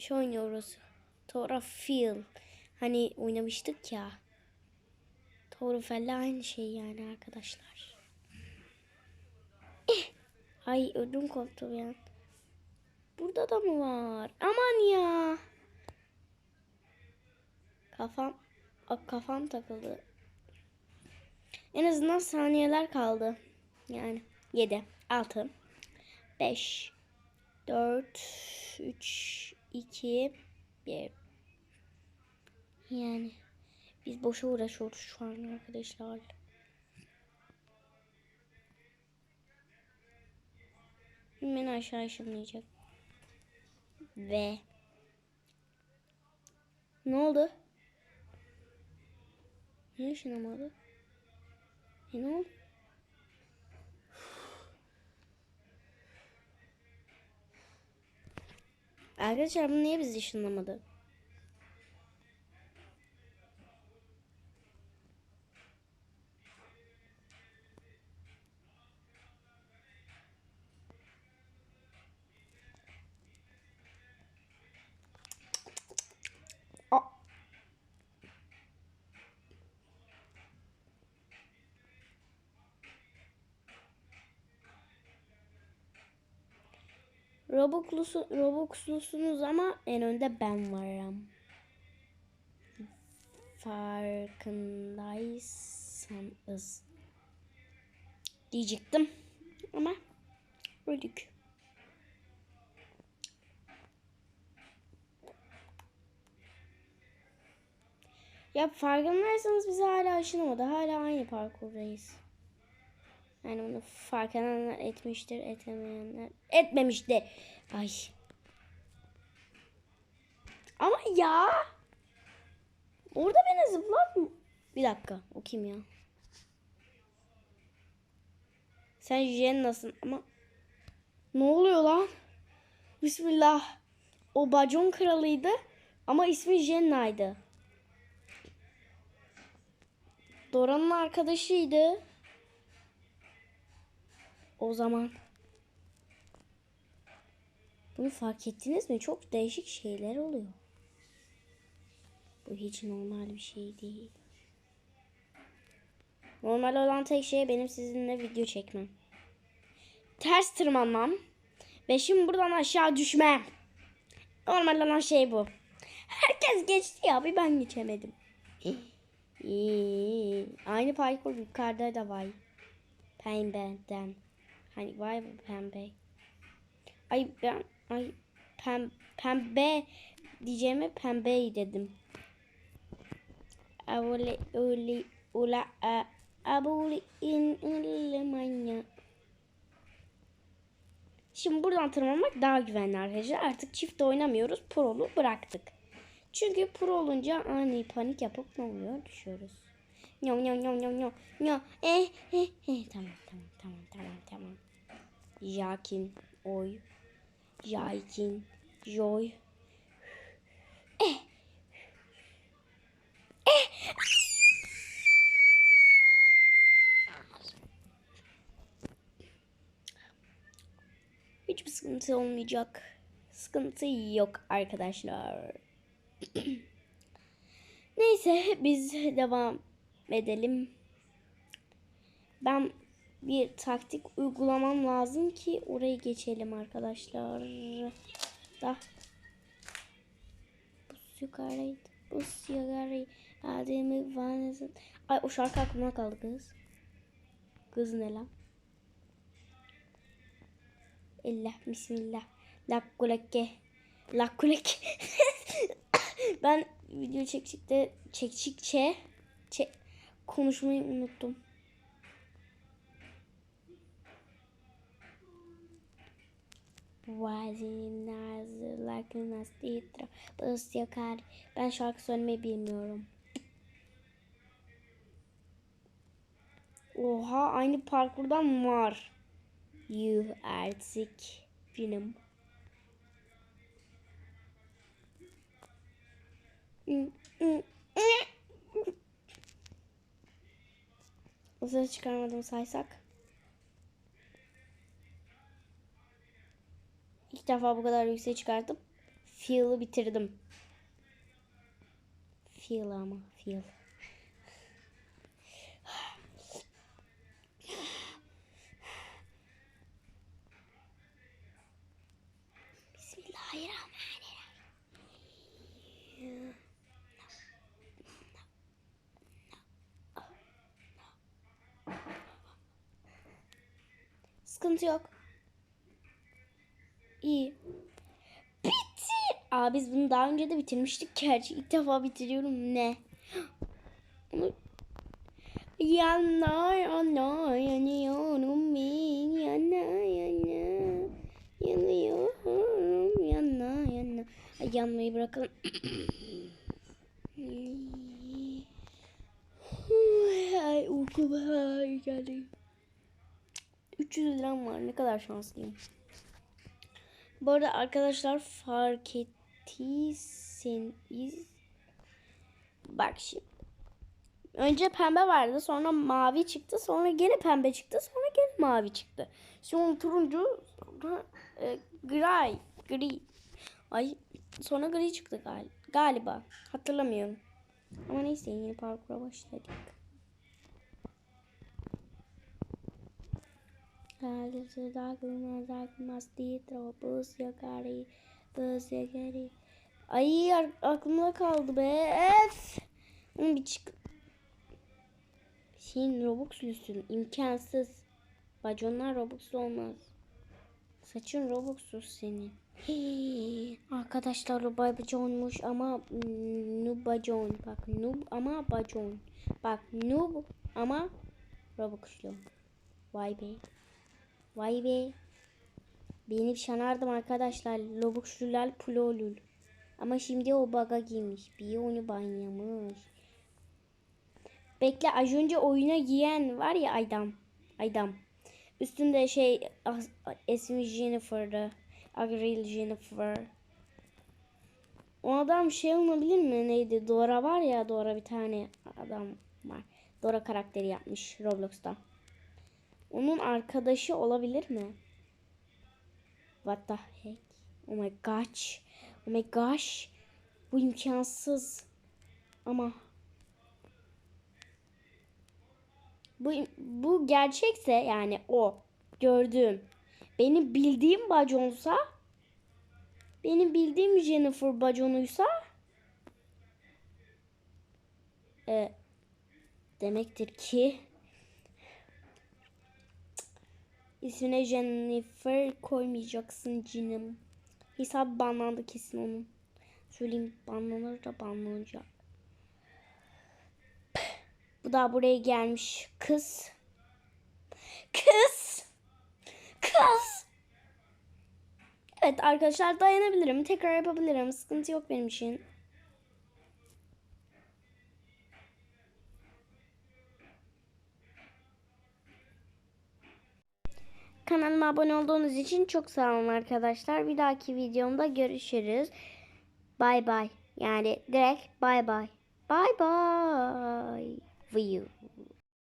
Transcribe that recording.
şey oynuyoruz. Torafil. Hani oynamıştık ya. Torafil'le aynı şey yani arkadaşlar. Eh. Ay ödüm koptu bir. Burada da mı var? Aman ya. Kafam kafam takıldı. En azından saniyeler kaldı. Yani 7, 6, 5, 4, 3, 2, 1. Yani biz boşa uğraşıyoruz şu an arkadaşlar. Hemen aşağı ışınlayacak. Ve ne oldu? Ne ışınlamadı? E ne oldu? Arkadaşlar bu niye bizi ışınlamadı? Robux'lusu, Robux'lusunuz ama en önde ben varım. Farkındaysanız. Diyecektim. Ama öldük. Ya farkındaysanız bizi hala aşınamadı. Hala aynı parkurdayız. Yani onu fark edenler etmiştir, etemeyenler etmemiştir. Ay. Ama ya. Orada beni zıplar mı? Bir dakika. O kim ya? Sen Jenna'sın ama ne oluyor lan? Bismillah. O bacon kralıydı ama ismi Jenna'ydı. Dora'nın arkadaşıydı. O zaman. Bunu fark ettiniz mi? Çok değişik şeyler oluyor. Bu hiç normal bir şey değil. Normal olan tek şey benim sizinle video çekmem. Ters tırmanmam. Ve şimdi buradan aşağı düşmem. Normal olan şey bu. Herkes geçti ya bir ben geçemedim. Aynı parkur yukarıda da var. Pembeden. Hani vay bu pembe. Ay ben ay pem, pembe diyeceğime pembe dedim. Avuli uli ula a abuli in ilemanya. Şimdi buradan tırmanmak daha güvenli arkadaşlar. Artık çift oynamıyoruz. Pro'lu bıraktık. Çünkü pro olunca ani panik yapıp ne oluyor? Düşüyoruz. Nyo nyo nyo nyo nyo nyo. Eh eh eh. Tamam tamam tamam tamam tamam. Jakin oy. Jakin joy. Eh. Eh. Hiçbir sıkıntı olmayacak. Sıkıntı yok arkadaşlar. Neyse biz devam edelim. Ben bir taktik uygulamam lazım ki orayı geçelim arkadaşlar. Da. Bu sigarayı, bu sigarayı aldığımı vanezin. Ay o şarkı aklımda kaldı kız. Kız ne lan? Allah bismillah. Lakkuleke. Lakkuleke. ben video çektikçe çektikçe çek, konuşmayı unuttum. Vazinas lacrinas titra kar. Ben şarkı söylemeyi bilmiyorum. Oha aynı parkurdan var. Yuh artık benim. O ses çıkarmadım saysak. Defa bu kadar yüksek çıkarttım. Feel'ı bitirdim. Feel ama feel. Bismillahirrahmanirrahim. Sıkıntı yok. İyi. Bitti. Aa biz bunu daha önce de bitirmiştik gerçi. İlk defa bitiriyorum. Ne? Yana yana yanıyorum ben. Yana yana. Yanıyorum yana yana. Ay, yanmayı bırakalım. Ay uykum ay geldi. 300 liram var. Ne kadar şanslıyım. Bu arada arkadaşlar fark ettiyseniz bak şimdi. Önce pembe vardı sonra mavi çıktı sonra gene pembe çıktı sonra gene mavi çıktı. Sonra turuncu sonra e, gray gri. Ay sonra gri çıktı gal galiba. Hatırlamıyorum. Ama neyse yeni parkura başladık. Takılmaz takılmaz diye buz yakari buz yakari. Ay aklımda kaldı be. Ef. Bir çık. Senin Robux'lusun. imkansız. Baconlar Robux'lu olmaz. Saçın Robux'suz senin. Arkadaşlar o baconmuş ama noob bacon. Bak noob ama bacon. Bak noob ama Robux'lu. Vay be. Vay be. Benim şanardım arkadaşlar. Lobukşlular pulolul. Ama şimdi o baga girmiş. Bir onu banyamış. Bekle az önce oyuna giyen var ya Aydam. Aydam. Üstünde şey as- ismi Jennifer'dı. Agril Jennifer. O adam şey olabilir mi? Neydi? Dora var ya Dora bir tane adam var. Dora karakteri yapmış Roblox'ta. Onun arkadaşı olabilir mi? What the heck? Oh my gosh. Oh my gosh. Bu imkansız. Ama bu bu gerçekse yani o gördüğüm benim bildiğim baconsa benim bildiğim Jennifer baconuysa e, demektir ki İsmine Jennifer koymayacaksın canım. Hesap banlandı kesin onun. Söyleyeyim banlanır da banlanacak. Bu da buraya gelmiş. Kız. Kız. Kız. Evet arkadaşlar dayanabilirim. Tekrar yapabilirim. Sıkıntı yok benim için. Kanalıma abone olduğunuz için çok sağ olun arkadaşlar. Bir dahaki videomda görüşürüz. Bay bay. Yani direkt bay bay. Bay bay. View.